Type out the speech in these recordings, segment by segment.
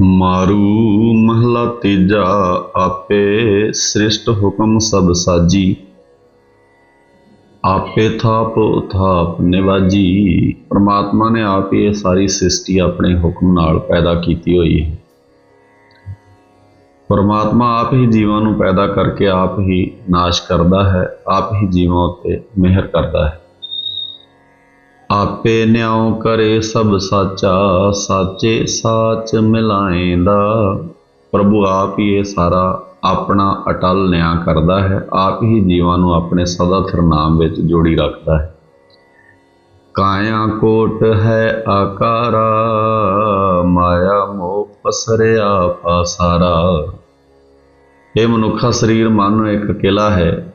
ਮਾਰੂ ਮਹਲਾ ਤੀਜਾ, ਆਪੇ ਸ੍ਰਿਸ਼ਟ ਹੁਕਮ ਸਭ ਸਾਜੀ। ਆਪੇ ਥਾਪ ਥਾਪ ਨਿਵਾਜੀ। ਪ੍ਰਮਾਤਮਾ ਨੇ ਆਪ ਹੀ ਇਹ ਸਾਰੀ ਸ੍ਰਿਸ਼ਟੀ ਆਪਣੇ ਹੁਕਮ ਨਾਲ ਪੈਦਾ ਕੀਤੀ ਹੋਈ ਹੈ। ਪਰਮਾਤਮਾ ਆਪ ਹੀ ਜੀਵਾਂ ਨੂੰ ਪੈਦਾ ਕਰਕੇ ਆਪ ਹੀ ਨਾਸ਼ ਕਰਦਾ ਹੈ, ਆਪ ਹੀ ਜੀਵਾਂ ਉੱਤੇ ਮਿਹਰ ਕਰਦਾ ਹੈ। ਆਪੇ ਨਿਉ ਕਰੇ ਸਭ ਸਾਚਾ, ਸਾਚੇ ਸਾਚ ਮਿਲਾਏਂਦਾ। ਪ੍ਰਭੂ ਆਪ ਹੀ ਇਹ ਸਾਰਾ ਆਪਣਾ ਅਟਲ ਨਿਆਂ ਕਰਦਾ ਹੈ, ਆਪ ਹੀ ਜੀਵਾਂ ਨੂੰ ਆਪਣੇ ਸਦਾ ਨਾਮ ਵਿੱਚ ਜੋੜੀ ਰੱਖਦਾ ਹੈ। ਕਾਇਆ ਕੋਟ ਹੈ ਆਕਾਰਾ, ਮਾਇਆ ਮੋਹ ਪਸਰਿਆ ਪਾਸਾਰਾ। ਇਹ ਮਨੁੱਖਾ ਸਰੀਰ ਮਨ ਇੱਕ ਕਿਲਾ ਹੈ,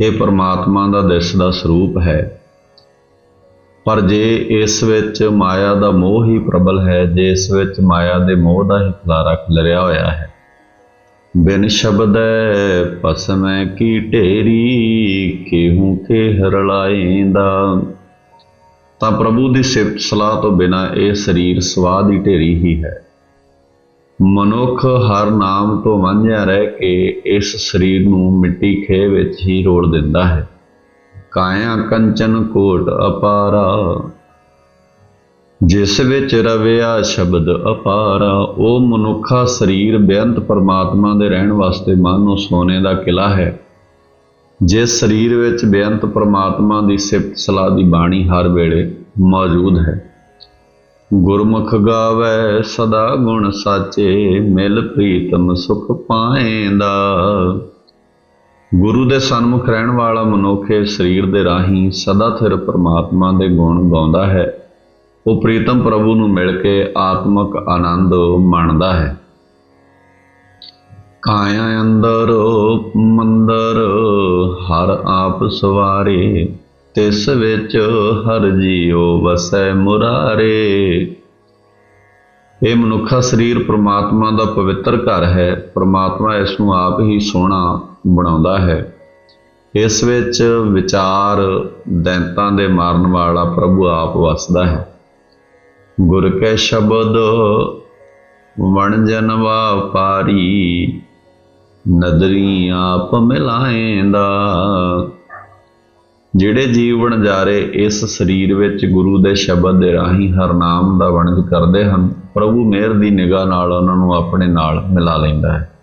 ਇਹ ਪਰਮਾਤਮਾ ਦਾ ਦਿਸਦਾ ਸਰੂਪ ਹੈ। ਪਰ ਜੇ ਇਸ ਵਿੱਚ ਮਾਇਆ ਦਾ ਮੋਹ ਹੀ ਪ੍ਰਬਲ ਹੈ, ਜੇ ਇਸ ਵਿੱਚ ਮਾਇਆ ਦੇ ਮੋਹ ਦਾ ਹੀ ਖਲਾਰਾ ਖਿਲਰਿਆ ਹੋਇਆ ਹੈ। ਬਿਨ ਸ਼ਬਦ ਪਸਮੈ ਕੀ ਢੇਰੀ, ਕਿਹੂ ਕੇ ਹਰਲਾਏਂਦਾ ਤਾਂ ਪ੍ਰਭੂ ਦੀ ਸਿਫਤ ਸਲਾਹ ਤੋਂ ਬਿਨਾ ਇਹ ਸਰੀਰ ਸਵਾਦ ਦੀ ਢੇਰੀ ਹੀ ਹੈ। ਮਨੁੱਖ ਹਰ ਨਾਮ ਤੋਂ ਵਾਂਝਿਆ ਰਹਿ ਕੇ ਇਸ ਸਰੀਰ ਨੂੰ ਮਿੱਟੀ ਖੇ ਵਿੱਚ ਹੀ ਰੋਲ ਦਿੰਦਾ ਹੈ। ਕਾਇਆ ਕੰਚਨ ਕੋਟ ਅਪਾਰਾ। ਜਿਸ ਵਿੱਚ ਰਵਿਆ ਸ਼ਬਦ ਅਪਾਰਾ। ਉਹ ਮਨੁੱਖਾ ਸਰੀਰ ਬੇਅੰਤ ਪਰਮਾਤਮਾ ਦੇ ਰਹਿਣ ਵਾਸਤੇ ਮਨ ਨੂੰ ਸੋਨੇ ਦਾ ਕਿਲਾ ਹੈ। ਜਿਸ ਸਰੀਰ ਵਿੱਚ ਬੇਅੰਤ ਪਰਮਾਤਮਾ ਦੀ ਸਿਫਤ ਸਲਾਹ ਦੀ ਬਾਣੀ ਹਰ ਵੇਲੇ ਮੌਜੂਦ ਹੈ। ਗੁਰਮੁਖ ਗਾਵੇ, ਸਦਾ ਗੁਣ ਸਾਚੇ, ਮਿਲ ਪ੍ਰੀਤਮ ਸੁਖ ਪਾਏਂਦਾ। ਗੁਰੂ ਦੇ ਸਨਮੁਖ ਰਹਿਣ ਵਾਲਾ ਮਨੁੱਖ ਇਸ ਸਰੀਰ ਦੇ ਰਾਹੀਂ ਸਦਾ ਥਿਰ ਪਰਮਾਤਮਾ ਦੇ ਗੁਣ ਗਾਉਂਦਾ ਹੈ। ਉਹ ਪ੍ਰੀਤਮ ਪ੍ਰਭੂ ਨੂੰ ਮਿਲ ਕੇ ਆਤਮਿਕ ਆਨੰਦ ਮਾਣਦਾ ਹੈ। ਕਾਇਆ ਅੰਦਰ, ਮੰਦਰ, ਹਰ ਆਪ ਸਵਾਰੇ, ਤਿਸ ਵਿੱਚ ਹਰ ਜੀਉ ਵਸੈ ਮੁਰਾਰੇ। ਇਹ ਮਨੁੱਖਾ ਸਰੀਰ ਪ੍ਰਮਾਤਮਾ ਦਾ ਪਵਿੱਤਰ ਘਰ ਹੈ। ਪ੍ਰਮਾਤਮਾ ਇਸ ਨੂੰ ਆਪ ਹੀ ਸੋਹਣਾ ਬਣਾਉਂਦਾ ਹੈ। ਇਸ ਵਿੱਚ ਵਿਚਾਰ ਦੈਂਤਾਂ ਦੇ ਮਾਰਨ ਵਾਲਾ ਪ੍ਰਭੂ ਆਪ ਵਸਦਾ ਹੈ। ਗੁਰ ਕੈ ਸ਼ਬਦ ਵਣ ਜਨਵਾ ਪਾਰੀ, ਨਦਰੀ ਆਪ ਮਿਲਾਏਂਦਾ। ਜਿਹੜੇ ਜੀਵ ਜਾਰੇ, ਇਸ ਸਰੀਰ ਵਿੱਚ ਗੁਰੂ ਦੇ ਸ਼ਬਦ ਦੇ ਰਾਹੀਂ ਹਰਨਾਮ ਦਾ ਵਣਜ ਕਰਦੇ ਹਨ। ਪ੍ਰਭੂ ਮਿਹਰ ਦੀ ਨਿਗਾਹ ਨਾਲ ਉਹਨਾਂ ਨੂੰ ਆਪਣੇ ਨਾਲ ਮਿਲਾ ਲੈਂਦਾ ਹੈ।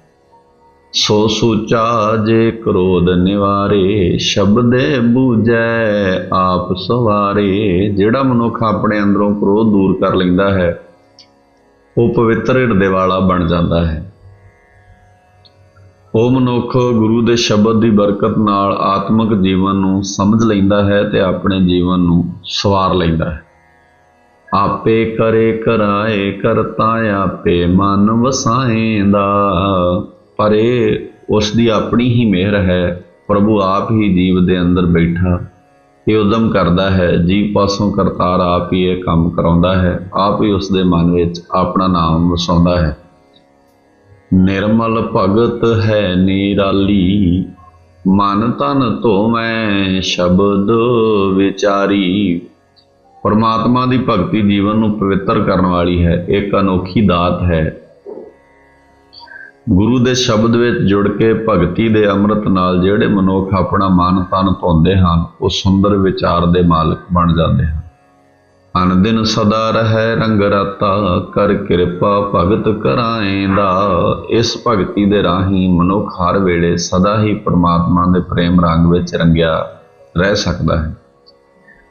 ਸੋ ਸੂਚਾ ਜੇ ਕ੍ਰੋਧ ਨਿਵਾਰੇ, ਸ਼ਬਦੇ ਬੂਝੈ ਆਪ ਸਵਾਰੇ। ਜਿਹੜਾ ਮਨੁੱਖ ਆਪਣੇ ਅੰਦਰੋਂ ਕ੍ਰੋਧ ਦੂਰ ਕਰ ਲੈਂਦਾ ਹੈ, ਉਹ ਪਵਿੱਤਰ ਹਿਰਦੇ ਵਾਲਾ ਬਣ ਜਾਂਦਾ ਹੈ। ਉਹ ਮਨੁੱਖ ਗੁਰੂ ਦੇ ਸ਼ਬਦ ਦੀ ਬਰਕਤ ਨਾਲ ਆਤਮਿਕ ਜੀਵਨ ਨੂੰ ਸਮਝ ਲੈਂਦਾ ਹੈ ਤੇ ਆਪਣੇ ਜੀਵਨ ਨੂੰ ਸਵਾਰ ਲੈਂਦਾ ਹੈ। ਆਪੇ ਕਰੇ ਕਰਾਏ, ਕਰਤਾ ਆਪੇ ਮਨ ਵਸਾਏਂਦਾ। ਪਰ ਇਹ ਉਸ ਦੀ ਆਪਣੀ ਹੀ ਮਿਹਰ ਹੈ। ਪ੍ਰਭੂ ਆਪ ਹੀ ਜੀਵ ਦੇ ਅੰਦਰ ਬੈਠਾ, ਇਹ ਉਦਮ ਕਰਦਾ ਹੈ। ਜੀਵ ਪਾਸੋਂ ਕਰਤਾਰ ਆਪ ਹੀ ਇਹ ਕੰਮ ਕਰਾਉਂਦਾ ਹੈ। ਆਪ ਹੀ ਉਸ ਦੇ ਮਨ ਵਿੱਚ ਆਪਣਾ ਨਾਮ ਵਸਾਉਂਦਾ ਹੈ। ਨਿਰਮਲ ਭਗਤ ਹੈ ਨੀਰਾਲੀ, ਮਨ ਤਨ ਧੋਵੈ ਸ਼ਬਦ ਵਿਚਾਰੀ। ਪਰਮਾਤਮਾ ਦੀ ਭਗਤੀ ਜੀਵਨ ਨੂੰ ਪਵਿੱਤਰ ਕਰਨ ਵਾਲੀ ਹੈ। ਇੱਕ ਅਨੋਖੀ ਦਾਤ ਹੈ। ਗੁਰੂ ਦੇ ਸ਼ਬਦ ਵਿੱਚ ਜੁੜ ਕੇ ਭਗਤੀ ਦੇ ਅੰਮ੍ਰਿਤ ਨਾਲ ਜਿਹੜੇ ਮਨੁੱਖ ਆਪਣਾ ਮਨ ਤਨ ਧੋਂਦੇ ਹਨ, ਉਹ ਸੁੰਦਰ ਵਿਚਾਰ ਦੇ ਮਾਲਕ ਬਣ ਜਾਂਦੇ ਹਨ। ਅਨ ਦਿਨ ਸਦਾ ਰਹਿ ਰੰਗ ਰਤਾ ਕਰ ਕਿਰਪਾ ਭਗਤ ਕਰਾਏਂਦਾ। ਇਸ ਭਗਤੀ ਦੇ ਰਾਹੀਂ ਮਨੁੱਖ ਹਰ ਵੇਲੇ ਸਦਾ ਹੀ ਪ੍ਰਮਾਤਮਾ ਦੇ ਪ੍ਰੇਮ ਰੰਗ ਵਿੱਚ ਰੰਗਿਆ ਰਹਿ ਸਕਦਾ ਹੈ।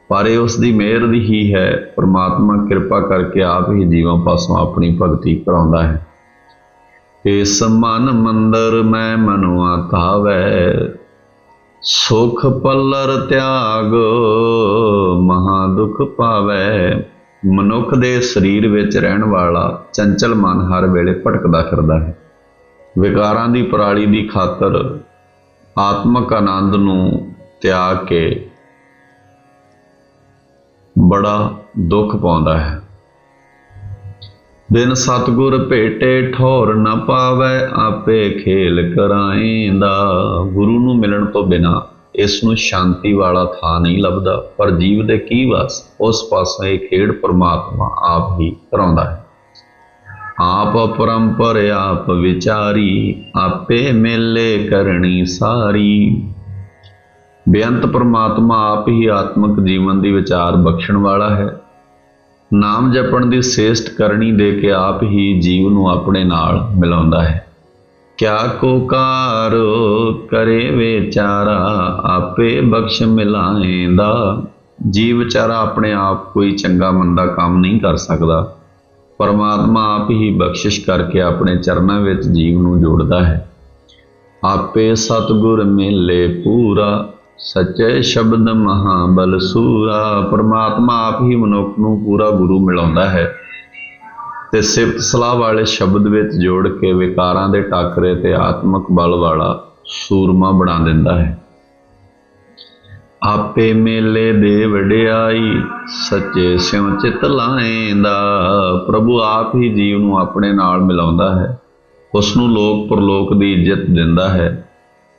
ਪਰ ਇਹ ਉਸ ਦੀ ਮਿਹਰ ਦੀ ਹੀ ਹੈ, ਪ੍ਰਮਾਤਮਾ ਕਿਰਪਾ ਕਰਕੇ ਆਪ ਹੀ ਜੀਵਾਂ ਪਾਸੋਂ ਆਪਣੀ ਭਗਤੀ ਕਰਾਉਂਦਾ ਹੈ। ਇਸ ਮਨ ਮੰਦਰ ਮੈਂ ਮਨੁਆ ਤਾਵੈ ਸੁਖ ਪੱਲਰ ਤਿਆਗ, ਮਹਾ ਦੁਖ ਪਾਵੈ। ਮਨੁੱਖ ਦੇ ਸਰੀਰ ਵਿੱਚ ਰਹਿਣ ਵਾਲਾ ਚੰਚਲ ਮਨ ਹਰ ਵੇਲੇ ਭਟਕਦਾ ਫਿਰਦਾ ਹੈ। ਵਿਕਾਰਾਂ ਦੀ ਪਰਾਲੀ ਦੀ ਖਾਤਰ ਆਤਮਕ ਆਨੰਦ ਨੂੰ ਤਿਆਗ ਕੇ ਬੜਾ ਦੁੱਖ ਪਾਉਂਦਾ ਹੈ। ਬਿਨ ਸਤਗੁਰ ਭੇਟੇ ਠੌਰ ਨਾ ਪਾਵੈ, ਆਪੇ ਖੇਲ ਕਰਾਏਂਦਾ। ਗੁਰੂ ਨੂੰ ਮਿਲਣ ਤੋਂ ਬਿਨਾ ਇਸ ਨੂੰ ਸ਼ਾਂਤੀ ਵਾਲਾ ਥਾਂ ਨਹੀਂ ਲੱਭਦਾ, ਪਰ ਜੀਵ ਦੇ ਕੀ ਵਸ, ਉਸ ਪਾਸੋਂ ਇਹ ਖੇਡ ਪਰਮਾਤਮਾ ਆਪ ਹੀ ਕਰਾਉਂਦਾ ਹੈ। ਆਪ ਪਰੰਪਰ, ਆਪ ਵਿਚਾਰੀ, ਆਪੇ ਮੇਲੇ ਕਰਨੀ ਸਾਰੀ। ਬੇਅੰਤ ਪਰਮਾਤਮਾ ਆਪ ਹੀ ਆਤਮਿਕ ਜੀਵਨ ਦੀ ਵਿਚਾਰ ਬਖਸ਼ਣ ਵਾਲਾ ਹੈ। ਨਾਮ ਜਪਣ ਦੀ ਸੇਸ਼ਟ ਕਰਨੀ ਦੇ ਕੇ ਆਪ ਹੀ ਜੀਵ ਨੂੰ ਆਪਣੇ ਨਾਲ ਮਿਲਾਉਂਦਾ ਹੈ। ਕਿਆ ਕੋ ਕਰੇ ਵਿਚਾਰਾ, ਆਪੇ ਬਖਸ਼ ਮਿਲਾਏਂਦਾ। ਜੀਵ ਵਿਚਾਰਾ ਆਪਣੇ ਆਪ ਕੋਈ ਚੰਗਾ ਮੰਦਾ ਕੰਮ ਨਹੀਂ ਕਰ ਸਕਦਾ। ਪਰਮਾਤਮਾ ਆਪ ਹੀ ਬਖਸ਼ਿਸ਼ ਕਰਕੇ ਆਪਣੇ ਚਰਨਾਂ ਵਿੱਚ ਜੀਵ ਨੂੰ ਜੋੜਦਾ ਹੈ। ਆਪੇ ਸਤਿਗੁਰ ਮੇਲੇ ਪੂਰਾ ਸੱਚੇ ਸ਼ਬਦ ਮਹਾਬਲ ਸੂਰਾ, ਪਰਮਾਤਮਾ ਆਪ ਹੀ ਮਨੁੱਖ ਨੂੰ ਪੂਰਾ ਗੁਰੂ ਮਿਲਾਉਂਦਾ ਹੈ। ਤੇ ਸਿਫਤ ਸਲਾਹ ਵਾਲੇ ਸ਼ਬਦ ਵਿੱਚ ਜੋੜ ਕੇ ਵਿਕਾਰਾਂ ਦੇ ਟਾਕਰੇ ਤੇ ਆਤਮਿਕ ਬਲ ਵਾਲਾ ਸੂਰਮਾ ਬਣਾ ਦਿੰਦਾ ਹੈ। ਆਪੇ ਮੇਲੇ ਦੇ ਵਡਿਆਈ, ਸੱਚੇ ਸਿਉ ਚਿਤ ਲਾਏਂਦਾ ਪ੍ਰਭੂ ਆਪ ਹੀ ਜੀਵ ਨੂੰ ਆਪਣੇ ਨਾਲ ਮਿਲਾਉਂਦਾ ਹੈ। ਉਸ ਨੂੰ ਲੋਕ ਪਰਲੋਕ ਦੀ ਇੱਜ਼ਤ ਦਿੰਦਾ ਹੈ।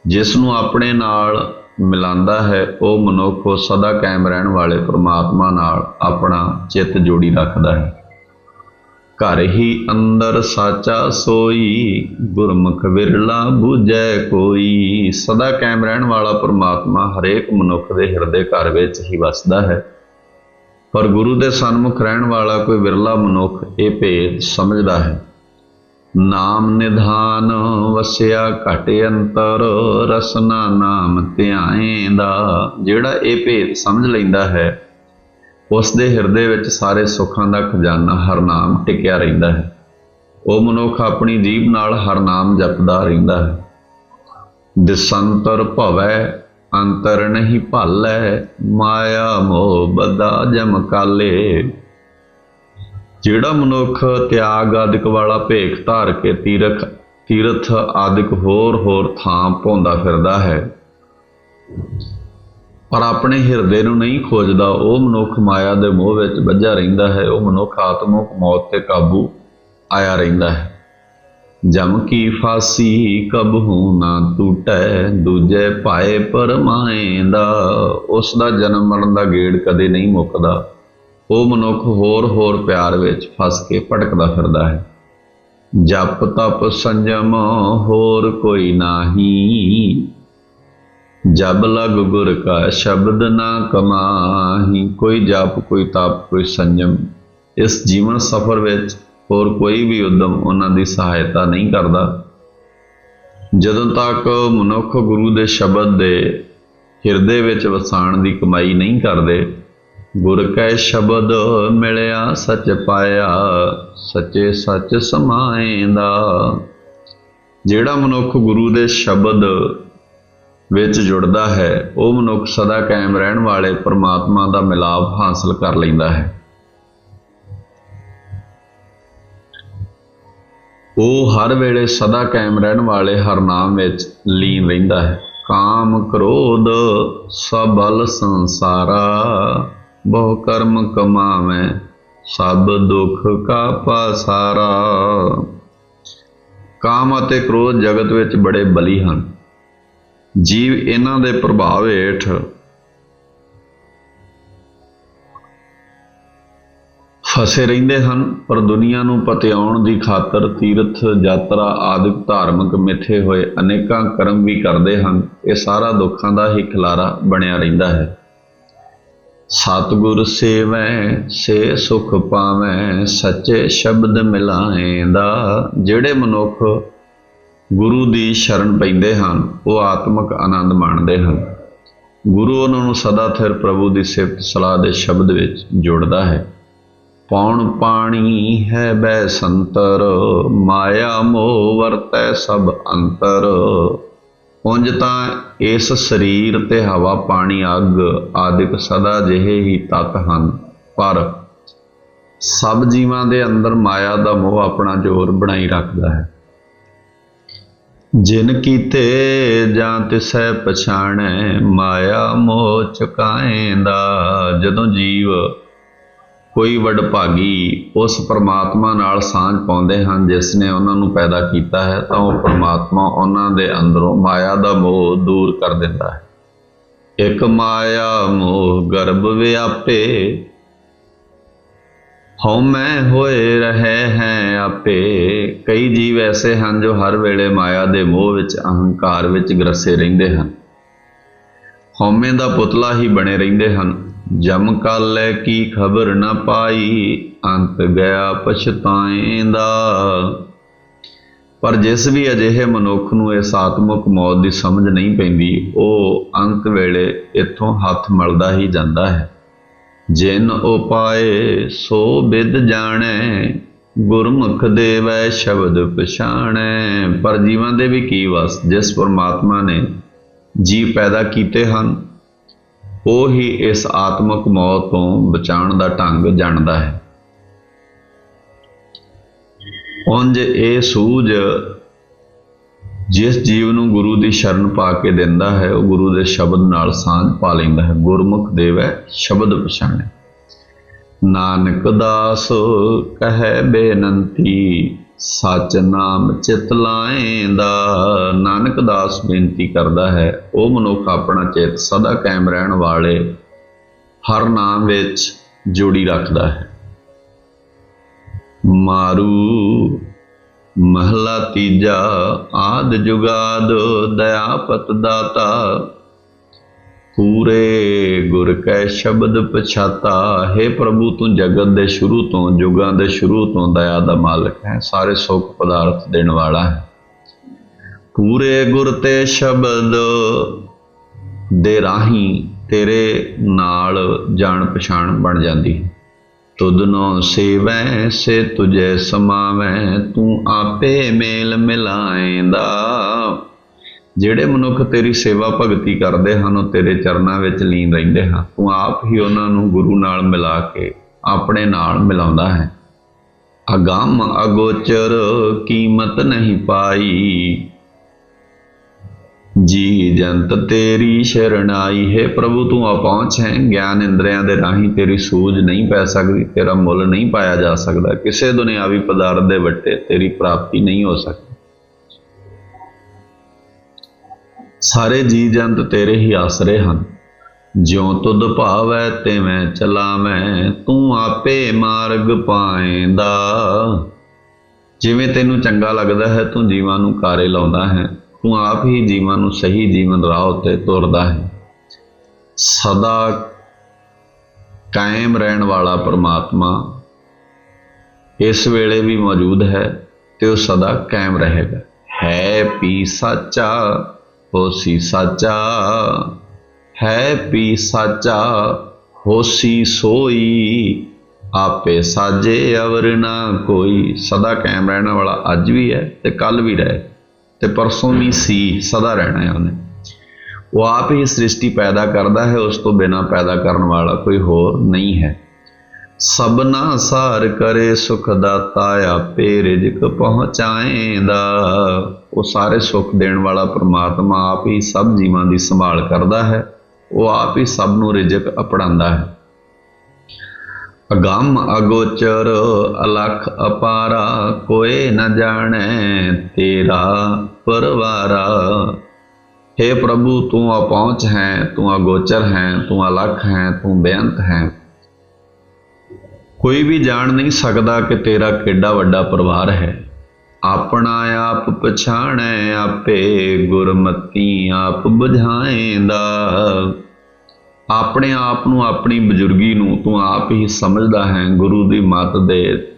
ਜਿਸ ਨੂੰ ਆਪਣੇ ਨਾਲ ਮਿਲਾਉਂਦਾ ਹੈ, ਉਹ ਮਨੁੱਖ ਉਹ ਸਦਾ ਕਾਇਮ ਰਹਿਣ ਵਾਲੇ ਪ੍ਰਮਾਤਮਾ ਨਾਲ ਆਪਣਾ ਚਿੱਤ ਜੋੜੀ ਰੱਖਦਾ ਹੈ। ਘਰ ਹੀ ਅੰਦਰ ਸਾਚਾ ਸੋਈ, ਗੁਰਮੁਖ ਵਿਰਲਾ ਬੂਝੈ ਕੋਈ। ਸਦਾ ਕਾਇਮ ਰਹਿਣ ਵਾਲਾ ਪ੍ਰਮਾਤਮਾ ਹਰੇਕ ਮਨੁੱਖ ਦੇ ਹਿਰਦੇ ਘਰ ਵਿੱਚ ਹੀ ਵਸਦਾ ਹੈ। ਪਰ ਗੁਰੂ ਦੇ ਸਨਮੁਖ ਰਹਿਣ ਵਾਲਾ ਕੋਈ ਵਿਰਲਾ ਮਨੁੱਖ ਇਹ ਭੇਦ ਸਮਝਦਾ ਹੈ। ਨਾਮ ਨਿਧਾਨ ਵਸਿਆ ਘਟ ਅੰਤਰ, ਰਸਨਾ ਨਾਮ ਧਿਆਏਂਦਾ। ਜਿਹੜਾ ਇਹ ਭੇਦ ਸਮਝ ਲੈਂਦਾ ਹੈ ਉਸ ਦੇ ਹਿਰਦੇ ਵਿੱਚ ਸਾਰੇ ਸੁੱਖਾਂ ਦਾ ਖਜ਼ਾਨਾ ਹਰਨਾਮ ਟਿਕਿਆ ਰਹਿੰਦਾ ਹੈ। ਉਹ ਮਨੁੱਖ ਆਪਣੀ ਜੀਭ ਨਾਲ ਹਰਨਾਮ ਜਪਦਾ ਰਹਿੰਦਾ ਹੈ। ਦਿਸੰਤਰ ਭਵੈ, ਅੰਤਰ ਨਹੀਂ ਭਾਲੈ, ਮਾਇਆ ਮੋਹ ਬਦਾ ਜਮ ਕਾਲੇ। ਜਿਹੜਾ ਮਨੁੱਖ ਤਿਆਗ ਆਦਿਕ ਵਾਲਾ ਭੇਖ ਧਾਰ ਕੇ ਤੀਰਥ ਤੀਰਥ ਆਦਿਕ ਹੋਰ ਹੋਰ ਥਾਂ ਪਾਉਂਦਾ ਫਿਰਦਾ ਹੈ, ਪਰ ਆਪਣੇ ਹਿਰਦੇ ਨੂੰ ਨਹੀਂ ਖੋਜਦਾ, ਉਹ ਮਨੁੱਖ ਮਾਇਆ ਦੇ ਮੋਹ ਵਿੱਚ ਵੱਜਾ ਰਹਿੰਦਾ ਹੈ, ਉਹ ਮਨੁੱਖ ਆਤਮਿਕ ਮੌਤ ਤੇ ਕਾਬੂ ਆਇਆ ਰਹਿੰਦਾ ਹੈ। ਜਮ ਕੀ ਫਾਸੀ ਕਬਹੂ ਨਾ ਟੂਟੈ, ਦੂਜੇ ਪਾਏ ਪਰਮਾਏਂਦਾ ਉਸ ਦਾ ਜਨਮ ਮਰਨ ਦਾ ਗੇੜ ਕਦੇ ਨਹੀਂ ਮੁੱਕਦਾ। ਉਹ ਮਨੁੱਖ ਹੋਰ ਹੋਰ ਪਿਆਰ ਵਿੱਚ ਫਸ ਕੇ ਭਟਕਦਾ ਫਿਰਦਾ ਹੈ। ਜਪ ਤਪ ਸੰਜਮ ਹੋਰ ਕੋਈ ਨਾਹੀ। ਜਬ ਲਗ ਗੁਰ ਕਾ ਸ਼ਬਦ ਨਾ ਕਮਾਹੀ। ਕੋਈ ਜਪ, ਕੋਈ ਤਪ, ਕੋਈ ਸੰਜਮ। ਇਸ ਜੀਵਨ ਸਫਰ ਵਿੱਚ ਹੋਰ ਕੋਈ ਵੀ ਉਦਮ ਉਹਨਾਂ ਦੀ ਸਹਾਇਤਾ ਨਹੀਂ ਕਰਦਾ। ਜਦੋਂ ਤੱਕ ਮਨੁੱਖ ਗੁਰੂ ਦੇ ਸ਼ਬਦ ਦੇ ਹਿਰਦੇ ਵਿੱਚ ਵਸਾਣ ਦੀ ਕਮਾਈ ਨਹੀਂ ਕਰਦੇ ਗੁਰ ਕੈ ਸ਼ਬਦ ਮਿਲਿਆ ਸੱਚ ਪਾਇਆ, ਸੱਚੇ ਸੱਚ ਸਮਾਏਂਦਾ ਜਿਹੜਾ ਮਨੁੱਖ ਗੁਰੂ ਦੇ ਸ਼ਬਦ ਵਿੱਚ ਜੁੜਦਾ ਹੈ, ਉਹ ਮਨੁੱਖ ਸਦਾ ਕਾਇਮ ਰਹਿਣ ਵਾਲੇ ਪਰਮਾਤਮਾ ਦਾ ਮਿਲਾਪ ਹਾਸਲ ਕਰ ਲੈਂਦਾ ਹੈ। ਉਹ ਹਰ ਵੇਲੇ ਸਦਾ ਕਾਇਮ ਰਹਿਣ ਵਾਲੇ ਹਰ ਨਾਮ ਵਿੱਚ ਲੀਨ ਰਹਿੰਦਾ ਹੈ। ਕਾਮ ਕ੍ਰੋਧ ਸਬਲ ਸੰਸਾਰਾ। ਬਹੁ ਕਰਮ ਕਮਾਵੇ, ਸਭ ਦੁੱਖ ਕਾ ਪਾਸਾਰਾ। ਕਾਮ ਅਤੇ ਕ੍ਰੋਧ ਜਗਤ ਵਿੱਚ ਬੜੇ ਬਲੀ ਹਨ। ਜੀਵ ਇਹਨਾਂ ਦੇ ਪ੍ਰਭਾਵ ਹੇਠ ਫਸੇ ਰਹਿੰਦੇ ਹਨ, ਪਰ ਦੁਨੀਆ ਨੂੰ ਪਤਿਆਉਣ ਦੀ ਖਾਤਰ ਤੀਰਥ, ਯਾਤਰਾ ਆਦਿਕ ਧਾਰਮਿਕ ਮਿੱਥੇ ਹੋਏ ਅਨੇਕਾਂ ਕਰਮ ਵੀ ਕਰਦੇ ਹਨ। ਇਹ ਸਾਰਾ ਦੁੱਖਾਂ ਦਾ ਹੀ ਖਿਲਾਰਾ ਬਣਿਆ ਰਹਿੰਦਾ ਹੈ। ਸਤਿਗੁਰ ਸੇਵੈ, ਸੇ ਸੁਖ ਪਾਵੈ, ਸੱਚੇ ਸ਼ਬਦ ਮਿਲਾਏਂਦਾ। ਜਿਹੜੇ ਮਨੁੱਖ ਗੁਰੂ ਦੀ ਸ਼ਰਨ ਪੈਂਦੇ ਹਨ, ਉਹ ਆਤਮਿਕ ਆਨੰਦ ਮਾਣਦੇ ਹਨ। ਗੁਰੂ ਉਹਨਾਂ ਨੂੰ ਸਦਾ ਥਿਰ ਪ੍ਰਭੂ ਦੀ ਸਿਫਤ ਸਲਾਹ ਦੇ ਸ਼ਬਦ ਵਿੱਚ ਜੋੜਦਾ ਹੈ। ਪੌਣ ਪਾਣੀ ਹੈ ਬੈ ਸੰਤਰ, ਮਾਇਆ ਮੋਹ ਵਰਤੈ ਸਭ ਅੰਤਰ। ਉੰਜ ਤਾਂ ਇਸ ਸਰੀਰ ਤੇ ਹਵਾ, ਪਾਣੀ, ਅੱਗ ਆਦਿਕ ਸਦਾ ਜਿਹੇ ਹੀ ਤਤ ਹਨ। ਪਰ ਸਭ ਜੀਵਾਂ ਦੇ ਅੰਦਰ ਮਾਇਆ ਦਾ ਮੋਹ ਆਪਣਾ ਜ਼ੋਰ ਬਣਾਈ ਰੱਖਦਾ ਹੈ। ਜਿਨ ਕੀਤੇ ਜਾਂ ਤਿਸੈ ਪਛਾਣੈ, ਮਾਇਆ ਮੋਹ ਚੁਕਾਏਂਦਾ। ਜਦੋਂ ਜੀਵ ਕੋਈ ਵਡਭਾਗੀ ਉਸ ਪਰਮਾਤਮਾ ਨਾਲ ਸਾਂਝ ਪਾਉਂਦੇ ਹਨ, ਜਿਸ ਨੇ ਉਹਨਾਂ ਨੂੰ ਪੈਦਾ ਕੀਤਾ ਹੈ, ਤਾਂ ਉਹ ਪਰਮਾਤਮਾ ਉਹਨਾਂ ਦੇ ਅੰਦਰੋਂ ਮਾਇਆ ਦਾ ਮੋਹ ਦੂਰ ਕਰ ਦਿੰਦਾ ਹੈ। ਇੱਕ ਮਾਇਆ ਮੋਹ ਗਰਭ ਵਿਆਪੇ ਹਉਮੈ ਹੋਏ ਰਹੇ ਹੈ ਆਪੇ। ਕਈ ਜੀਵ ਐਸੇ ਹਨ ਜੋ ਹਰ ਵੇਲੇ ਮਾਇਆ ਦੇ ਮੋਹ ਵਿੱਚ ਅਹੰਕਾਰ ਵਿੱਚ ਗਰਸੇ ਰਹਿੰਦੇ ਹਨ। ਹਉਮੈ ਦਾ ਪੁਤਲਾ ਹੀ ਬਣੇ ਰਹਿੰਦੇ ਹਨ। ਜਮ ਕਾਲੈ ਕੀ ਖਬਰ ਨਾ ਪਾਈ, ਅੰਤ ਗਿਆ ਪਛਤਾਏਂਦਾ ਪਰ ਜਿਸ ਵੀ ਅਜਿਹੇ ਮਨੁੱਖ ਨੂੰ ਇਸ ਆਤਮਿਕ ਮੌਤ ਦੀ ਸਮਝ ਨਹੀਂ ਪੈਂਦੀ, ਉਹ ਅੰਤ ਵੇਲੇ ਇੱਥੋਂ ਹੱਥ ਮਲਦਾ ਹੀ ਜਾਂਦਾ ਹੈ। ਜਿਨ ਉਪਾਏ ਸੋ ਬਿਦ ਜਾਣੈ, ਗੁਰਮੁਖ ਦੇਵੈ ਸ਼ਬਦ ਪਛਾਣੈ। ਪਰ ਜੀਵਾਂ ਦੇ ਵੀ ਕੀ ਵਸ, ਜਿਸ ਪਰਮਾਤਮਾ ਨੇ ਜੀਵ ਪੈਦਾ ਕੀਤੇ ਹਨ ਉਹ ਹੀ ਇਸ ਆਤਮਿਕ ਮੌਤ ਤੋਂ ਬਚਾਉਣ ਦਾ ਢੰਗ ਜਾਣਦਾ ਹੈ। ਉਂਝ ਇਹ ਸੂਝ ਜਿਸ ਜੀਵ ਨੂੰ ਗੁਰੂ ਦੀ ਸ਼ਰਨ ਪਾ ਕੇ ਦਿੰਦਾ ਹੈ, ਉਹ ਗੁਰੂ ਦੇ ਸ਼ਬਦ ਨਾਲ ਸਾਂਝ ਪਾ ਲੈਂਦਾ ਹੈ। ਗੁਰਮੁਖ ਦੇਵੈ ਸ਼ਬਦ ਪਛਾਣੈ ਨਾਨਕ ਦਾਸ ਕਹੈ ਬੇਨੰਤੀ ਸਚ ਨਾਮ ਚਿਤ ਲਾਏਂਦਾ, ਨਾਨਕ ਦਾਸ ਬੇਨਤੀ ਕਰਦਾ ਹੈ, ਉਹ ਮਨੁੱਖ ਆਪਣਾ ਚਿੱਤ ਸਦਾ ਕਾਇਮ ਰਹਿਣ ਵਾਲੇ ਹਰ ਨਾਮ ਵਿੱਚ ਜੋੜੀ ਰੱਖਦਾ ਹੈ। ਮਾਰੂ ਮਹਲਾ ਤੀਜਾ, ਆਦ ਜੁਗਾਦ ਦਇਆਪਤ ਦਾਤਾ ਪੂਰੇ ਗੁਰ ਕੈ ਸ਼ਬਦ ਪਛਾਤਾ, ਹੈ ਪ੍ਰਭੂ ਤੂੰ ਜਗਤ ਦੇ ਸ਼ੁਰੂ ਤੋਂ, ਜੁਗਾਂ ਦੇ ਸ਼ੁਰੂ ਤੋਂ ਦਇਆ ਦਾ ਮਾਲਕ ਹੈ, ਸਾਰੇ ਸੁੱਖ ਪਦਾਰਥ ਦੇਣ ਵਾਲਾ ਹੈ। ਪੂਰੇ ਗੁਰ ਤੇ ਸ਼ਬਦ ਦੇ ਰਾਹੀਂ ਤੇਰੇ ਨਾਲ ਜਾਣ ਪਛਾਣ ਬਣ ਜਾਂਦੀ ਹੈ। ਤੁਧਨੋ ਸੇਵੈ, ਸੇ ਤੁਝੇ ਸਮਾਵੈ, ਤੂੰ ਆਪੇ ਮੇਲ ਮਿਲਾਏਂਦਾ। ਜਿਹੜੇ ਮਨੁੱਖ ਤੇਰੀ ਸੇਵਾ ਭਗਤੀ ਕਰਦੇ ਹਨ, ਉਹ ਤੇਰੇ ਚਰਨਾਂ ਵਿੱਚ ਲੀਨ ਰਹਿੰਦੇ ਹਨ। ਤੂੰ ਆਪ ਹੀ ਉਹਨਾਂ ਨੂੰ ਗੁਰੂ ਨਾਲ ਮਿਲਾ ਕੇ ਆਪਣੇ ਨਾਲ ਮਿਲਾਉਂਦਾ ਹੈ। ਅਗੰਮ ਅਗੋਚਰ ਕੀਮਤ ਨਹੀਂ ਪਾਈ। ਜੀ ਜੰਤ ਤੇਰੀ ਸ਼ਰਣਾਈ ਹੈ ਪ੍ਰਭੂ, ਤੂੰ ਅਪਹੁੰਚ ਹੈ। ਗਿਆਨ ਇੰਦਰੀਆਂ ਦੇ ਰਾਹੀਂ ਤੇਰੀ ਸੂਝ ਨਹੀਂ ਪੈ ਸਕਦੀ, ਤੇਰਾ ਮੁੱਲ ਨਹੀਂ ਪਾਇਆ ਜਾ ਸਕਦਾ। ਕਿਸੇ ਦੁਨਿਆਵੀ ਪਦਾਰਥ ਦੇ ਵੱਟੇ ਤੇਰੀ ਪ੍ਰਾਪਤੀ ਨਹੀਂ ਹੋ ਸਕਦੀ। ਸਾਰੇ ਜੀ ਜੰਤ ਤੇਰੇ ਹੀ ਆਸਰੇ ਹਨ। ਜਿਉ ਤੁਧ ਭਾਵੈ, ਤਿਵੇਂ ਚਲਾਵੇਂ, ਤੂੰ ਆਪੇ ਮਾਰਗ ਪਾਏਂਦਾ। ਜਿਵੇਂ ਤੈਨੂੰ ਚੰਗਾ ਲੱਗਦਾ ਹੈ, ਤੂੰ ਜੀਵਾਂ ਨੂੰ ਕਾਰੇ ਲਾਉਂਦਾ ਹੈ। ਤੂੰ ਆਪ ਹੀ ਜੀਵਾਂ ਨੂੰ ਸਹੀ ਜੀਵਨ ਰਾਹ ਉੱਤੇ ਤੁਰਦਾ ਹੈ। ਸਦਾ ਕਾਇਮ ਰਹਿਣ ਵਾਲਾ ਪ੍ਰਮਾਤਮਾ ਇਸ ਵੇਲੇ ਵੀ ਮੌਜੂਦ ਹੈ ਤੇ ਉਹ ਸਦਾ ਕਾਇਮ ਰਹੇਗਾ। ਹੈ ਪੀ ਸੱਚਾ। ਹੋਸੀ ਸਾਚਾ ਹੈ ਪੀ ਸਾਚਾ ਹੋਸੀ ਸੋਈ, ਆਪੇ ਸਾਜੇ, ਅਵਰ ਨਾ ਕੋਈ। ਸਦਾ ਕਾਇਮ ਰਹਿਣ ਵਾਲਾ ਅੱਜ ਵੀ ਹੈ ਤੇ ਕੱਲ ਵੀ ਰਹੇ। ਤੇ ਪਰਸੋਂ ਵੀ ਸੀ, ਸਦਾ ਰਹਿਣਾ ਹੈ ਉਹਨੇ। ਉਹ ਆਪ ਹੀ ਸ੍ਰਿਸ਼ਟੀ ਪੈਦਾ ਕਰਦਾ ਹੈ, ਉਸ ਤੋਂ ਬਿਨਾ ਪੈਦਾ ਕਰਨ ਵਾਲਾ ਕੋਈ ਹੋਰ ਨਹੀਂ ਹੈ। ਸਭਨਾ ਸਾਰ ਕਰੇ ਸੁਖ ਦਾਤਾ ਆਪੇ ਰਿਜਕ ਪਹੁੰਚਾਏਂਦਾ। ਉਹ ਸਾਰੇ ਸੁਖ ਦੇਣ ਵਾਲਾ ਪ੍ਰਮਾਤਮਾ ਆਪ ਹੀ ਸਭ ਜੀਵਾਂ ਦੀ ਸੰਭਾਲ ਕਰਦਾ ਹੈ। ਉਹ ਆਪ ਹੀ ਸਭ ਨੂੰ ਰਿਜਕ ਅਪੜਾਉਂਦਾ ਹੈ। ਅਗੰਮ ਅਗੋਚਰ ਅਲਖ ਅਪਾਰਾ ਕੋਏ ਨ ਜਾਣੈ ਤੇਰਾ ਪਰਵਾਰਾ। हे ਪ੍ਰਭੂ ਤੂੰ ਅਪਹੁੰਚ ਹੈ, ਤੂੰ ਅਗੋਚਰ ਹੈ, ਤੂੰ ਅਲਖ ਹੈ, ਤੂੰ ਬੇਅੰਤ ਹੈ। ਕੋਈ ਵੀ ਜਾਣ ਨਹੀਂ ਸਕਦਾ ਕਿ ਤੇਰਾ ਕਿੱਡਾ ਵੱਡਾ ਪਰਿਵਾਰ ਹੈ। ਆਪਣਾ ਆਪ ਪਛਾਣੈ ਆਪੇ ਗੁਰਮਤੀ, ਆਪ ਬੁਝਾਏਂਦਾ। ਆਪਣੇ ਆਪ ਨੂੰ ਆਪਣੀ ਬਜ਼ੁਰਗੀ ਨੂੰ ਤੂੰ ਆਪ ਹੀ ਸਮਝਦਾ ਹੈ, ਗੁਰੂ ਦੀ ਮੱਤ ਦੇ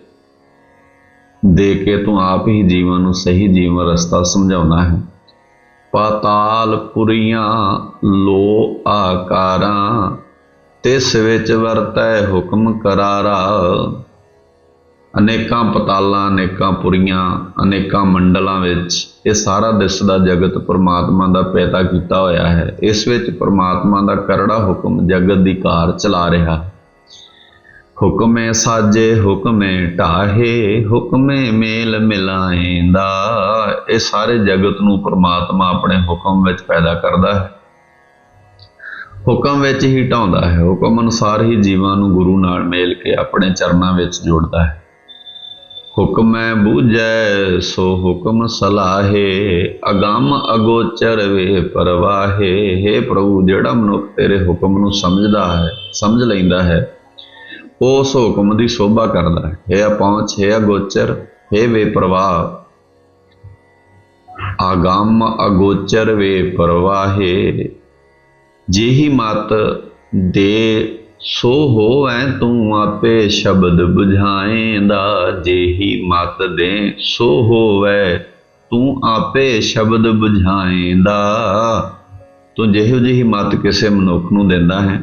ਦੇ ਕੇ ਤੂੰ ਆਪ ਹੀ ਜੀਵਨ ਨੂੰ ਸਹੀ ਜੀਵਨ ਰਸਤਾ ਸਮਝਾਉਣਾ ਹੈ। ਪਾਤਾਲ ਪੁਰੀਆਂ ਲੋ ਆਕਾਰਾਂ ਤਿਸ ਵਿੱਚ ਵਰਤੈ ਹੁਕਮ ਕਰਾਰਾ। ਅਨੇਕਾਂ ਪਤਾਲਾਂ, ਅਨੇਕਾਂ ਪੁਰੀਆਂ, ਅਨੇਕਾਂ ਮੰਡਲਾਂ ਵਿੱਚ ਇਹ ਸਾਰਾ ਦਿਸਦਾ ਜਗਤ ਪਰਮਾਤਮਾ ਦਾ ਪੈਦਾ ਕੀਤਾ ਹੋਇਆ ਹੈ। ਇਸ ਵਿੱਚ ਪਰਮਾਤਮਾ ਦਾ ਕਰੜਾ ਹੁਕਮ ਜਗਤ ਦੀ ਕਾਰ ਚਲਾ ਰਿਹਾ। ਹੈ ਹੁਕਮੇ ਸਾਜੇ, ਹੁਕਮੇ ਢਾਹੇ, ਹੁਕਮੇ ਮੇਲ ਮਿਲਾਏਂਦਾ। ਇਹ ਸਾਰੇ ਜਗਤ ਨੂੰ ਪਰਮਾਤਮਾ ਆਪਣੇ ਹੁਕਮ ਵਿੱਚ ਪੈਦਾ ਕਰਦਾ ਹੈ। ਹੁਕਮ ਵਿੱਚ ਹੀ ਢਾਉਂਦਾ ਹੈ। ਹੁਕਮ ਅਨੁਸਾਰ ਹੀ ਜੀਵਾਂ ਨੂੰ ਗੁਰੂ ਨਾਲ ਮੇਲ ਕੇ ਆਪਣੇ ਚਰਨਾਂ ਵਿੱਚ ਜੋੜਦਾ ਹੈ। ਹੁਕਮੈ ਬੂਝੈ, ਸੋ ਹੁਕਮ ਸਲਾਹੇ, ਅਗੰਮ ਅਗੋਚਰ ਵੇ ਪਰਵਾਹੇ। हे ਪ੍ਰਭੂ, ਜਿਹੜਾ ਮਨੁੱਖ ਤੇਰੇ ਹੁਕਮ ਨੂੰ ਸਮਝਦਾ ਹੈ, ਸਮਝ ਲੈਂਦਾ ਹੈ ਉਹ ਉਸ ਹੁਕਮ ਦੀ ਸੋਭਾ ਕਰਦਾ ਹੈ। ਇਹ ਪਹੁੰਚ ਹੈ ਅਗੋਚਰ, ਹੈ ਵੇ ਪ੍ਰਵਾਹ। ਆਗਮ ਅਗੋਚਰ ਵੇ ਪਰਵਾਹੇ। ਜਿਹੀ ਮਤ ਦੇ ਸੋ ਹੋਵੈ ਤੂੰ ਆਪੇ ਸ਼ਬਦ 부ਝਾਏਂਦਾ ਜਿਹੀ ਮਤ ਦੇ ਸੋ ਹੋਵੈ ਤੂੰ ਆਪੇ ਸ਼ਬਦ 부ਝਾਏਂਦਾ ਤੂੰ ਜਿਹੋ ਜਿਹੀ ਮਤ ਕਿਸੇ ਮਨੁੱਖ ਨੂੰ ਦਿੰਦਾ ਹੈ,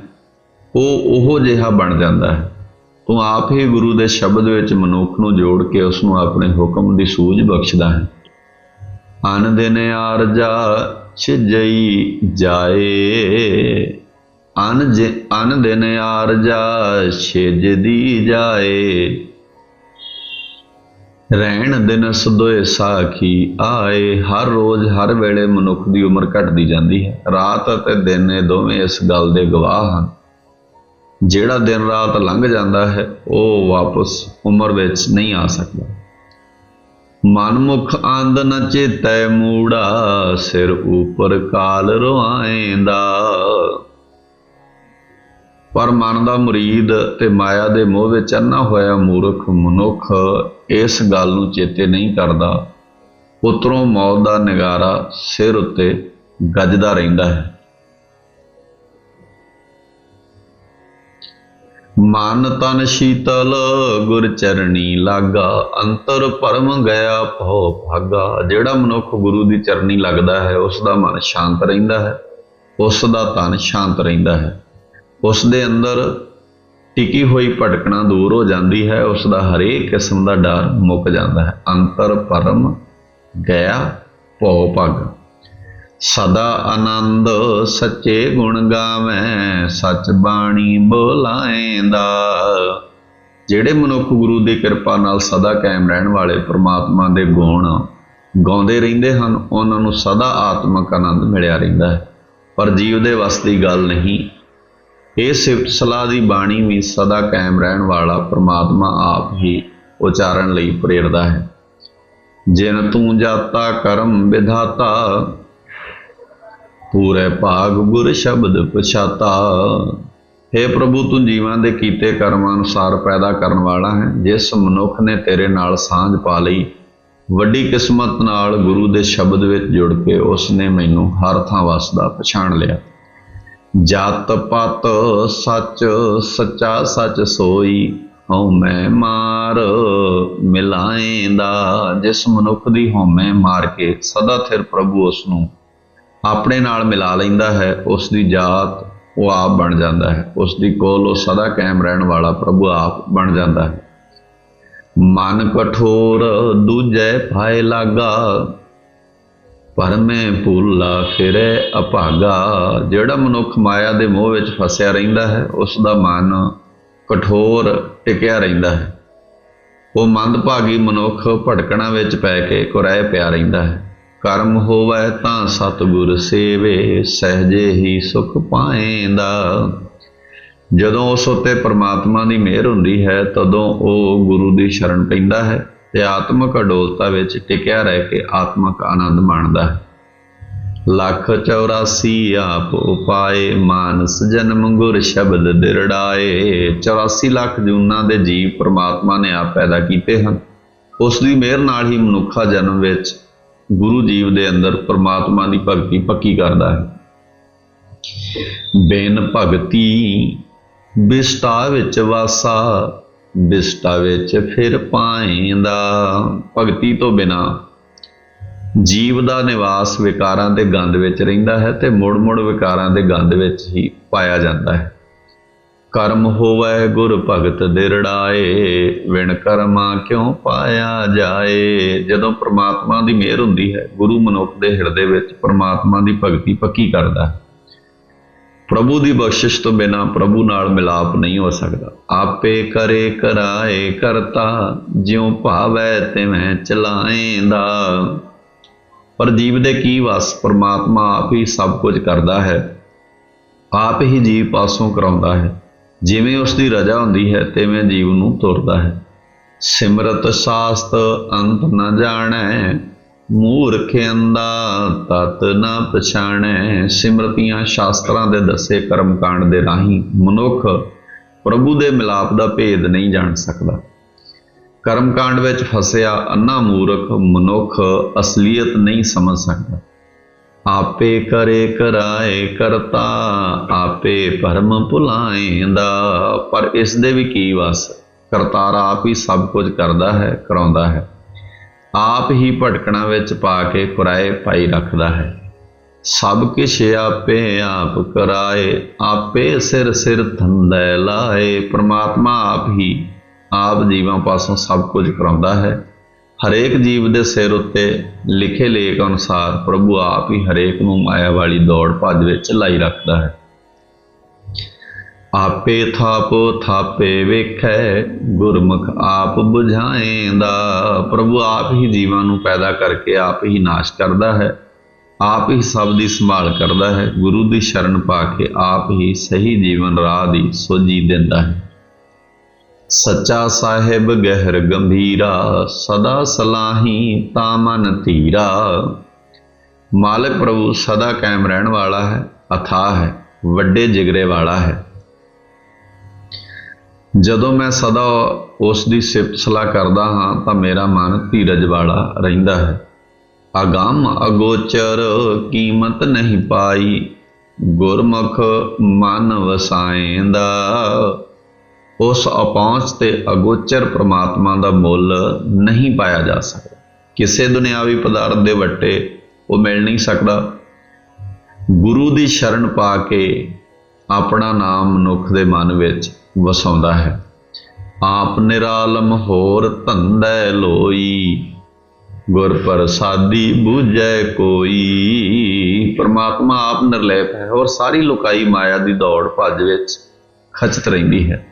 ਉਹ ਉਹੋ ਜਿਹਾ ਬਣ ਜਾਂਦਾ ਹੈ। ਤੂੰ ਆਪ ਹੀ ਗੁਰੂ ਦੇ ਸ਼ਬਦ ਵਿੱਚ ਮਨੁੱਖ ਨੂੰ ਜੋੜ ਕੇ ਉਸ ਨੂੰ ਆਪਣੇ ਹੁਕਮ ਦੀ ਸੂਝ ਬਖਸ਼ਦਾ ਹੈ। ਅਨ ਦਿਨ ਆਰਜਾ ਛਿਜਈ ਜਾਏ। ਅਨ ਜ ਅਨ ਦਿਨ ਆਰਜਾ ਛਿਜਦੀ ਜਾਏ। ਰਹਿਣ ਦਿਨ ਸਦੋਏ ਸਾਖੀ ਆਏ। ਹਰ ਰੋਜ਼, ਹਰ ਵੇਲੇ ਮਨੁੱਖ ਦੀ ਉਮਰ ਘਟਦੀ ਜਾਂਦੀ ਹੈ। ਰਾਤ ਅਤੇ ਦਿਨ ਇਹ ਦੋਵੇਂ ਇਸ ਗੱਲ ਦੇ ਗਵਾਹ ਹਨ। ਜਿਹੜਾ ਦਿਨ ਰਾਤ ਲੰਘ ਜਾਂਦਾ ਹੈ, ਉਹ ਵਾਪਸ ਉਮਰ ਵਿੱਚ ਨਹੀਂ ਆ ਸਕਦਾ। ਮਨਮੁਖ ਆਂਦ ਨ ਚੇਤੈ ਮੂੜਾ, ਸਿਰ ਉਪਰ ਕਾਲ ਰਵਾਏਂਦਾ ਪਰ ਮਨ ਦਾ ਮੁਰੀਦ ਤੇ ਮਾਇਆ ਦੇ ਮੋਹ ਵਿੱਚ ਅੰਨਾ ਹੋਇਆ ਮੂਰਖ ਮਨੁੱਖ, ਇਸ ਗੱਲ ਨੂੰ ਚੇਤੇ ਨਹੀਂ ਕਰਦਾ। ਉਤਰੋਂ ਮੌਤ ਦਾ ਨਿਗਾਰਾ ਸਿਰ ਉੱਤੇ ਗੱਜਦਾ ਰਹਿੰਦਾ ਹੈ। ਮਨ ਤਨ ਸ਼ੀਤਲ, ਗੁਰ ਚਰਣੀ ਲਾਗਾ, ਅੰਤਰ ਭਰਮ ਗਿਆ ਭਉ ਭਾਗਾ। ਜਿਹੜਾ ਮਨੁੱਖ ਗੁਰੂ ਦੀ ਚਰਣੀ ਲੱਗਦਾ ਹੈ ਉਸ ਦਾ ਮਨ ਸ਼ਾਂਤ ਰਹਿੰਦਾ ਹੈ ਉਸ ਦਾ ਤਨ ਸ਼ਾਂਤ ਰਹਿੰਦਾ ਹੈ। ਉਸ ਦੇ ਅੰਦਰ ਟਿਕੀ ਹੋਈ ਭਟਕਣਾ ਦੂਰ ਹੋ ਜਾਂਦੀ ਹੈ ਉਸ ਦਾ ਹਰੇਕ ਕਿਸਮ ਦਾ ਡਰ ਮੁੱਕ ਜਾਂਦਾ ਹੈ। ਅੰਤਰ ਪਰਮ ਗਿਆ ਭਉ ਭਾਗਾ। ਸਦਾ ਆਨੰਦ ਸੱਚੇ ਗੁਣ ਗਾਵੇਂ, ਸੱਚ ਬਾਣੀ ਬੋਲਾਏਂਦਾ। ਜਿਹੜੇ ਮਨੁੱਖ ਗੁਰੂ ਦੀ ਕਿਰਪਾ ਨਾਲ ਸਦਾ ਕਾਇਮ ਰਹਿਣ ਵਾਲੇ ਪ੍ਰਮਾਤਮਾ ਦੇ ਗੁਣ ਗਾਉਂਦੇ ਰਹਿੰਦੇ ਹਨ, ਉਹਨਾਂ ਨੂੰ ਸਦਾ ਆਤਮਿਕ ਆਨੰਦ ਮਿਲਿਆ ਰਹਿੰਦਾ ਹੈ। ਪਰ ਜੀਵ ਦੇ ਵਸ ਦੀ ਗੱਲ ਨਹੀਂ, ਇਹ ਸਿਫਤ ਸਲਾਹ ਦੀ ਬਾਣੀ ਵੀ ਸਦਾ ਕਾਇਮ ਰਹਿਣ ਵਾਲਾ ਪ੍ਰਮਾਤਮਾ ਆਪ ਹੀ ਉਚਾਰਨ ਲਈ ਪ੍ਰੇਰਦਾ ਹੈ। ਜਿਨ ਤੂੰ ਜਾਤਾ ਕਰਮ ਵਿਧਾਤਾ ਪੂਰੇ ਭਾਗ ਗੁਰ ਸ਼ਬਦ ਪਛਾਤਾ। हे ਪ੍ਰਭੂ, ਤੂੰ ਜੀਵਾਂ ਦੇ ਕੀਤੇ ਕਰਮਾਂ ਅਨੁਸਾਰ ਪੈਦਾ ਕਰਨ ਵਾਲਾ ਹੈ। ਜਿਸ ਮਨੁੱਖ ਨੇ ਤੇਰੇ ਨਾਲ ਸਾਂਝ ਪਾ ਲਈ, ਵੱਡੀ ਕਿਸਮਤ ਨਾਲ ਗੁਰੂ ਦੇ ਸ਼ਬਦ ਵਿੱਚ ਜੁੜ ਕੇ ਉਸ ਨੇ ਮੈਨੂੰ ਹਰ ਥਾਂ ਵਸਦਾ ਪਛਾਣ ਲਿਆ। ਜਤ ਪਤ ਸੱਚ, ਸੱਚਾ ਸੱਚ ਸੋਈ ਹਉਮੈ ਮਾਰ ਮਿਲਾਏਂਦਾ। ਜਿਸ ਮਨੁੱਖ ਦੀ ਹਉਮੈ ਮਾਰ ਕੇ ਸਦਾ ਥਿਰ ਪ੍ਰਭੂ ਉਸ ਨੂੰ ਆਪਣੇ ਨਾਲ ਮਿਲਾ ਲੈਂਦਾ ਹੈ ਉਸ ਦੀ ਜਾਤ ਉਹ ਆਪ ਬਣ ਜਾਂਦਾ ਹੈ। ਉਸ ਦੀ ਕੋਲ ਉਹ ਸਦਾ ਕਾਇਮ ਰਹਿਣ ਵਾਲਾ ਪ੍ਰਭੂ ਆਪ ਬਣ ਜਾਂਦਾ ਹੈ। ਮਨ ਕਠੋਰ ਦੂਜੇ ਭਾਏ ਲਾਗਾ ਪਰਮੇ ਭੁੱਲਾ ਫਿਰੇ ਅਭਾਗਾ। ਜਿਹੜਾ ਮਨੁੱਖ ਮਾਇਆ ਦੇ ਮੋਹ ਵਿੱਚ ਫਸਿਆ ਰਹਿੰਦਾ ਹੈ ਉਸ ਦਾ ਮਨ ਕਠੋਰ ਟਿਕਿਆ ਰਹਿੰਦਾ ਹੈ। ਉਹ ਮੰਦਭਾਗੀ ਮਨੁੱਖ ਭਟਕਣਾ ਵਿੱਚ ਪੈ ਕੇ ਕੁਰਾਏ ਪਿਆ ਰਹਿੰਦਾ ਹੈ। ਕਰਮ ਹੋਵੇ ਤਾਂ ਸਤਿਗੁਰ ਸੇਵੇ, ਸਹਜੇ ਹੀ ਸੁਖ ਪਾਏਂਦਾ। ਜਦੋਂ ਉਸ ਉੱਤੇ ਪ੍ਰਮਾਤਮਾ ਦੀ ਮਿਹਰ ਹੁੰਦੀ ਹੈ, ਤਦੋਂ ਉਹ ਗੁਰੂ ਦੀ ਸ਼ਰਨ ਪੈਂਦਾ ਹੈ ਤੇ ਆਤਮਿਕ ਅਡੋਲਤਾ ਵਿੱਚ ਟਿਕਿਆ ਰਹਿ ਕੇ ਆਤਮਿਕ ਆਨੰਦ ਮਾਣਦਾ ਹੈ। ਲੱਖ 84 ਆਪ ਉਪਾਏ, ਮਾਨਸ ਜਨਮ ਗੁਰ ਸ਼ਬਦ ਦਿਰੜਾਏ 84 ਲੱਖ ਜੂਨਾਂ ਦੇ ਜੀਵ ਪ੍ਰਮਾਤਮਾ ਨੇ ਆਪ ਪੈਦਾ ਕੀਤੇ ਹਨ। ਉਸ ਦੀ ਮਿਹਰ ਨਾਲ ਹੀ ਮਨੁੱਖਾ ਜਨਮ ਵਿੱਚ ਗੁਰੂ ਜੀਵ ਦੇ ਅੰਦਰ ਪਰਮਾਤਮਾ ਦੀ ਭਗਤੀ ਪੱਕੀ ਕਰਦਾ ਹੈ। ਬੇਨ ਭਗਤੀ ਬਿਸਟਾ ਵਿੱਚ ਵਾਸਾ, ਬਿਸਟਾ ਵਿੱਚ ਫਿਰ ਪਾਏਂਦਾ ਭਗਤੀ ਤੋਂ ਬਿਨਾ ਜੀਵ ਦਾ ਨਿਵਾਸ ਵਿਕਾਰਾਂ ਦੇ ਗੰਧ ਵਿੱਚ ਰਹਿੰਦਾ ਹੈ ਤੇ ਮੁੜ-ਮੁੜ ਵਿਕਾਰਾਂ ਦੇ ਗੰਧ ਵਿੱਚ ਹੀ ਪਾਇਆ ਜਾਂਦਾ ਹੈ। ਕਰਮ ਹੋਵੇ ਗੁਰ ਭਗਤ ਦਿਰੜਾਏ ਵਿਣ ਕਰਮਾ ਕਿਉ ਪਾਇਆ ਜਾਏ? ਜਦੋਂ ਪ੍ਰਮਾਤਮਾ ਦੀ ਮਿਹਰ ਹੁੰਦੀ ਹੈ, ਗੁਰੂ ਮਨੁੱਖ ਦੇ ਹਿਰਦੇ ਵਿੱਚ ਪ੍ਰਮਾਤਮਾ ਦੀ ਭਗਤੀ ਪੱਕੀ ਕਰਦਾ ਹੈ। ਪ੍ਰਭੂ ਦੀ ਬਖਸ਼ਿਸ਼ ਤੋਂ ਬਿਨਾ ਪ੍ਰਭੂ ਨਾਲ ਮਿਲਾਪ ਨਹੀਂ ਹੋ ਸਕਦਾ। ਆਪੇ ਕਰੇ ਕਰਾਏ ਕਰਤਾ, ਜਿਉ ਭਾਵੈ ਤਿਵੇਂ ਚਲਾਏਂਦਾ। ਪਰ ਜੀਵ ਦੇ ਕੀ ਵਸ, ਪ੍ਰਮਾਤਮਾ ਆਪ ਹੀ ਸਭ ਕੁਝ ਕਰਦਾ ਹੈ। ਆਪ ਹੀ ਜੀਵ ਪਾਸੋਂ ਕਰਾਉਂਦਾ ਹੈ। ਜਿਵੇਂ ਉਸ ਦੀ ਰਜਾ ਹੁੰਦੀ ਹੈ, ਤਿਵੇਂ ਜੀਵ ਨੂੰ ਤੁਰਦਾ ਹੈ। ਸਿਮਰਤ ਸਾਸਤ ਅੰਤ ਨ ਜਾਣੈ ਮੂਰਖ ਅੰਦਾ ਤਤ ਨ ਪਛਾਣੈ। ਸਿਮਰਤੀਆਂ ਸ਼ਾਸਤਰਾਂ ਦੇ ਦੱਸੇ ਕਰਮ ਕਾਂਡ ਦੇ ਰਾਹੀਂ ਮਨੁੱਖ ਪ੍ਰਭੂ ਦੇ ਮਿਲਾਪ ਦਾ ਭੇਦ ਨਹੀਂ ਜਾਣ ਸਕਦਾ। ਕਰਮ ਕਾਂਡ ਵਿੱਚ ਫਸਿਆ ਅੰਨਾ ਮੂਰਖ ਮਨੁੱਖ ਅਸਲੀਅਤ ਨਹੀਂ ਸਮਝ ਸਕਦਾ। ਆਪੇ ਕਰੇ ਕਰਾਏ ਕਰਤਾ, ਆਪੇ ਭਰਮ ਭੁਲਾਏਂਦਾ, ਪਰ ਇਸ ਦੇ ਵੀ ਕੀ ਵਸ? ਕਰਤਾਰ ਆਪ ਹੀ ਸਭ ਕੁਝ ਕਰਦਾ ਹੈ, ਕਰਾਉਂਦਾ ਹੈ। ਆਪ ਹੀ ਭਟਕਣਾ ਵਿੱਚ ਪਾ ਕੇ ਕੁਰਾਏ ਪਾਈ ਰੱਖਦਾ ਹੈ। ਸਭ ਕਿਛ ਆਪੇ ਆਪ ਕਰਾਏ, ਆਪੇ ਸਿਰ ਸਿਰ ਥੰਦੈ ਲਾਏ। ਪ੍ਰਮਾਤਮਾ ਆਪ ਹੀ ਆਪ ਜੀਵਾਂ ਪਾਸੋਂ ਸਭ ਕੁਝ ਕਰਾਉਂਦਾ ਹੈ। ਹਰੇਕ ਜੀਵ ਦੇ ਸਿਰ ਉੱਤੇ ਲਿਖੇ ਲੇਖ ਅਨੁਸਾਰ ਪ੍ਰਭੂ ਆਪ ਹੀ ਹਰੇਕ ਨੂੰ ਮਾਇਆ ਵਾਲੀ ਦੌੜ ਭੱਜ ਵਿੱਚ ਲਾਈ ਰੱਖਦਾ ਹੈ। ਆਪੇ ਥਾਪੋ, ਥਾਪੇ ਵੇਖੈ, ਗੁਰਮੁਖ ਆਪ 부ਝਾਏਂਦਾ ਪ੍ਰਭੂ ਆਪ ਹੀ ਜੀਵਾਂ ਨੂੰ ਪੈਦਾ ਕਰਕੇ ਆਪ ਹੀ ਨਾਸ਼ ਕਰਦਾ ਹੈ। ਆਪ ਹੀ ਸਭ ਦੀ ਸੰਭਾਲ ਕਰਦਾ ਹੈ। ਗੁਰੂ ਦੀ ਸ਼ਰਨ ਪਾ ਕੇ ਆਪ ਹੀ ਸਹੀ ਜੀਵਨ ਰਾਹ ਦੀ ਸੋਝੀ ਦਿੰਦਾ ਹੈ। ਸੱਚਾ ਸਾਹਿਬ ਗਹਿਰ ਗੰਭੀਰਾ, ਸਦਾ ਸਲਾਹੀ ਤਾ ਮਨ ਧੀਰਾ। ਮਾਲਕ ਪ੍ਰਭੂ ਸਦਾ ਕਾਇਮ ਰਹਿਣ ਵਾਲਾ ਹੈ ਅਥਾਹ ਹੈ, ਵੱਡੇ ਜਿਗਰੇ ਵਾਲਾ ਹੈ। ਜਦੋਂ ਮੈਂ ਸਦਾ ਉਸ ਦੀ ਸਿਫਤ ਸਲਾਹ ਕਰਦਾ ਹਾਂ, ਤਾਂ ਮੇਰਾ ਮਨ ਧੀਰਜ ਵਾਲਾ ਰਹਿੰਦਾ ਹੈ। ਅਗੰਮ ਅਗੋਚਰ ਕੀਮਤ ਨਹੀਂ ਪਾਈ, ਗੁਰਮੁਖ ਮਨ ਵਸਾਏਂਦਾ ਉਸ ਅਪਹੁੰਚ ਤੇ ਅਗੋਚਰ ਪ੍ਰਮਾਤਮਾ ਦਾ ਮੁੱਲ ਨਹੀਂ ਪਾਇਆ ਜਾ ਸਕਦਾ। ਕਿਸੇ ਦੁਨਿਆਵੀ ਪਦਾਰਥ ਦੇ ਵੱਟੇ ਉਹ ਮਿਲ ਨਹੀਂ ਸਕਦਾ। ਗੁਰੂ ਦੀ ਸ਼ਰਨ ਪਾ ਕੇ ਆਪਣਾ ਨਾਮ ਮਨੁੱਖ ਦੇ ਮਨ ਵਿੱਚ ਵਸਾਉਂਦਾ ਹੈ। ਆਪ ਨਿਰਾਲਮ ਹੋਰ ਧੰਦੈ ਲੋਈ, ਗੁਰ ਪ੍ਰਸਾਦੀ ਬੂਝੈ ਕੋਈ। ਪਰਮਾਤਮਾ ਆਪ ਨਿਰਲੇਪ ਹੈ ਔਰ ਸਾਰੀ ਲੋਕਾਈ ਮਾਇਆ ਦੀ ਦੌੜ ਭੱਜ ਵਿੱਚ ਖਚਤ ਰਹਿੰਦੀ ਹੈ।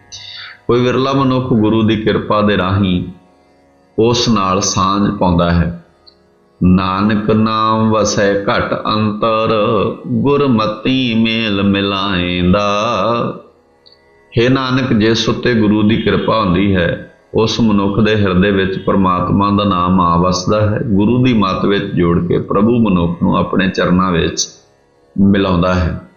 ਕੋਈ ਵਿਰਲਾ ਮਨੁੱਖ ਗੁਰੂ ਦੀ ਕਿਰਪਾ ਦੇ ਰਾਹੀਂ ਉਸ ਨਾਲ ਸਾਂਝ ਪਾਉਂਦਾ ਹੈ। ਨਾਨਕ ਨਾਮ ਵਸੈ ਘਟ ਅੰਤਰ, ਗੁਰਮਤੀ ਮੇਲ ਮਿਲਾਏਂਦਾ। ਹੇ ਨਾਨਕ, ਜਿਸ ਉੱਤੇ ਗੁਰੂ ਦੀ ਕਿਰਪਾ ਹੁੰਦੀ ਹੈ, ਉਸ ਮਨੁੱਖ ਦੇ ਹਿਰਦੇ ਵਿੱਚ ਪਰਮਾਤਮਾ ਦਾ ਨਾਮ ਆ ਵਸਦਾ ਹੈ। ਗੁਰੂ ਦੀ ਮੱਤ ਵਿੱਚ ਜੋੜ ਕੇ ਪ੍ਰਭੂ ਮਨੁੱਖ ਨੂੰ ਆਪਣੇ ਚਰਨਾਂ ਵਿੱਚ ਮਿਲਾਉਂਦਾ ਹੈ।